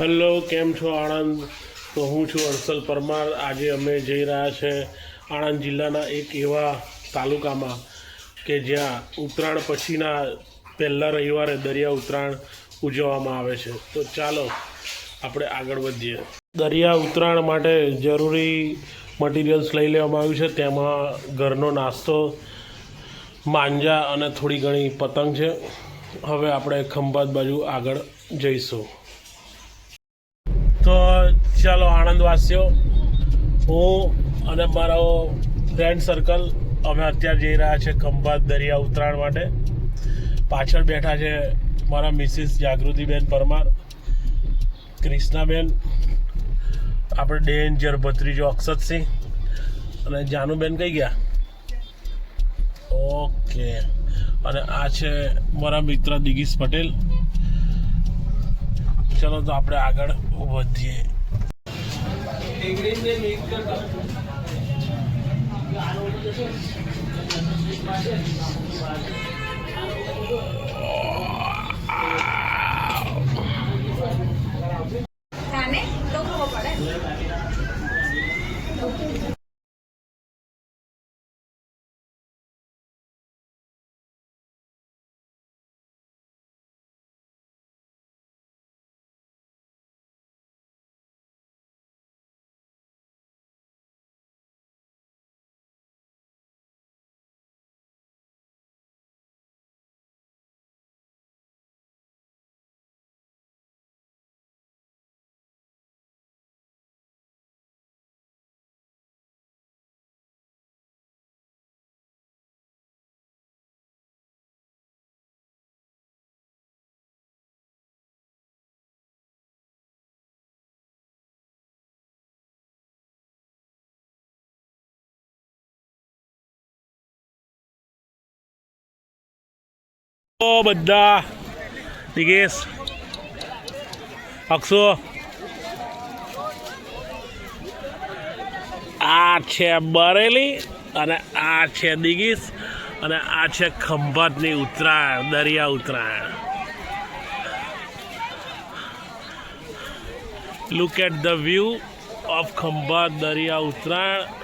Hello, કેમ છો આણંદ? તો હું છું અર્સલ પરમાર. આજે અમે જઈ રહ્યા છે આણંદ જિલ્લાના એક એવા તાલુકામાં કે જ્યાં ઉત્તરાયણ પછીના પહેલા રવિવારે દરિયા ઉત્તરાયણ ઉજવવામાં આવે છે. તો ચાલો, આપણે આગળ વધીએ. દરિયા ઉત્તરાયણ માટે જરૂરી મટીરિયલ્સ લઈ લેવામાં આવ્યું છે. તેમાં ઘરનો નાસ્તો, માંજા અને થોડી ઘણી પતંગ છે. હવે આપણે ખંભાત બાજુ આગળ જઈશું. તો ચાલો આણંદવાસીઓ હું અને મારો ફ્રેન્ડ સર્કલ અમે અત્યારે જઈ રહ્યા છે ખંભાત દરિયા ઉત્તરાયણ માટે. પાછળ બેઠા છે મારા મિસિસ જાગૃતિબેન પરમાર ક્રિષ્નાબેન આપણે ડેન્જર ભત્રીજો અક્ષતસિંહ અને જાનુબેન કઈ ગયા? ઓકે. અને આ છે મારા મિત્ર દિગીશ પટેલ. ચલો તો આપણે આગળ વધીએ થાને બધા. દિગેશ અક્ષો. આ છે બરેલી અને આ છે દિગીસ અને આ છે ખંભાતની ઉત્તરાયણ, દરિયા Uttarayan. Look at the view of Khambhat, દરિયા ઉત્તરાયણ.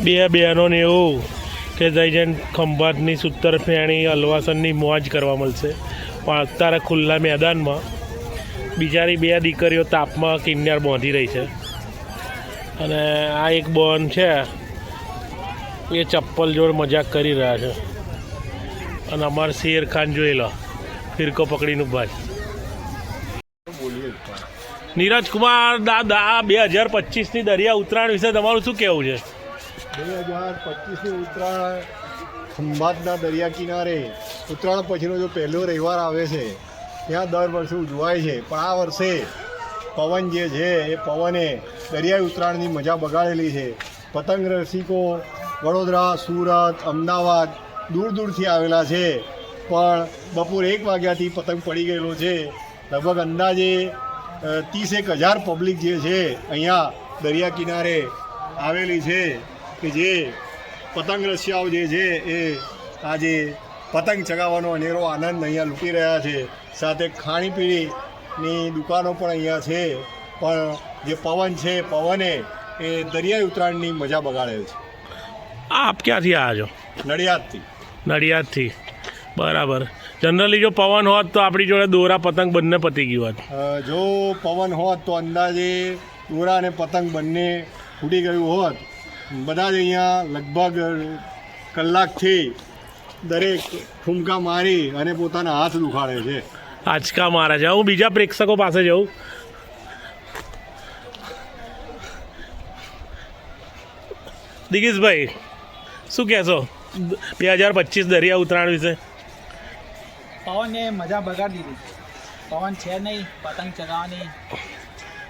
બે બહેનોને એવું કે જઈ જઈને ખંભાતની સૂતર ફેણી અલવાસનની મોજ કરવા મળશે. પણ અત્યારે ખુલ્લા મેદાનમાં બિચારી બે દીકરીઓ તાપમાં કિન્નર બાંધી રહી છે. અને આ એક બોન છે, એ ચપ્પલ જોડે મજાક કરી રહ્યા છે. અને અમારે શેર ખાન જોઈ લો, ફિરકો પકડીને છે. નીરજ કુમાર દાદા, બે હજાર પચીસની દરિયા ઉત્તરાયણ વિશે તમારું શું કહેવું છે? બે હજાર પચીસની ઉત્તરાયણ ખંભાતના દરિયા કિનારે. ઉત્તરાયણ પછીનો જો પહેલો રવિવાર આવે છે, ત્યાં દર વર્ષે ઉજવાય છે. પણ આ વર્ષે પવન જે છે, એ પવને દરિયાઈ ઉત્તરાયણની મજા બગાડેલી છે. પતંગ રસિકો વડોદરા, સુરત, અમદાવાદ દૂર દૂરથી આવેલા છે. પણ બપોર એક વાગ્યાથી પતંગ પડી ગયેલો છે. લગભગ અંદાજે ત્રીસેક હજાર પબ્લિક જે છે, અહીંયા દરિયા કિનારે આવેલી છે. કે જે પતંગ રસિયાઓ જે છે એ આજે પતંગ ચગાવવાનો અનેરો આનંદ અહીંયા લૂંટી રહ્યા છે. સાથે ખાણીપીણીની દુકાનો પણ અહીંયા છે. પણ જે પવન છે પવને એ દરિયાઈ ઉત્તરાયણની મજા બગાડે છે. આપ ક્યાંથી આવ્યા છો? નડિયાદથી. નડિયાદથી. બરાબર. જનરલી જો પવન હોત તો આપણી જોડે દોરા પતંગ બંને પતી ગયું હોત. જો પવન હોત તો અંદાજે દોરા અને પતંગ બંને ફૂટી ગયું હોત. બધા જ અહીંયા લગભગ કલાકથી દરેક ઠુમકા મારી અને પોતાના હાથ દુખાડે છે. આંચકા મારે છે. હું બીજા પ્રેક્ષકો પાસે જઉં. દિગીશભાઈ શું કહેશો? બે હજાર પચીસ દરિયા ઉત્તરાયણ વિશે. પવને મજા બગાડી દીધી. પવન છે નહીં પતંગ ચગાવવાની.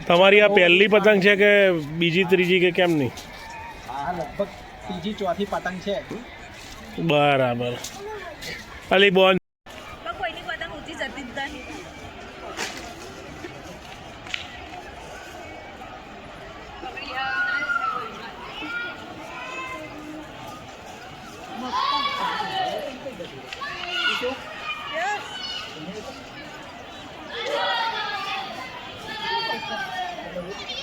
તમારી આ પહેલી પતંગ છે કે બીજી ત્રીજી કે કેમ નહીં? આ લગભગ ત્રીજી ચોથી પતંગ છે બરાબર અલી બોન કોઈની પતંગ ઉતી જતી જ નહીં Yes.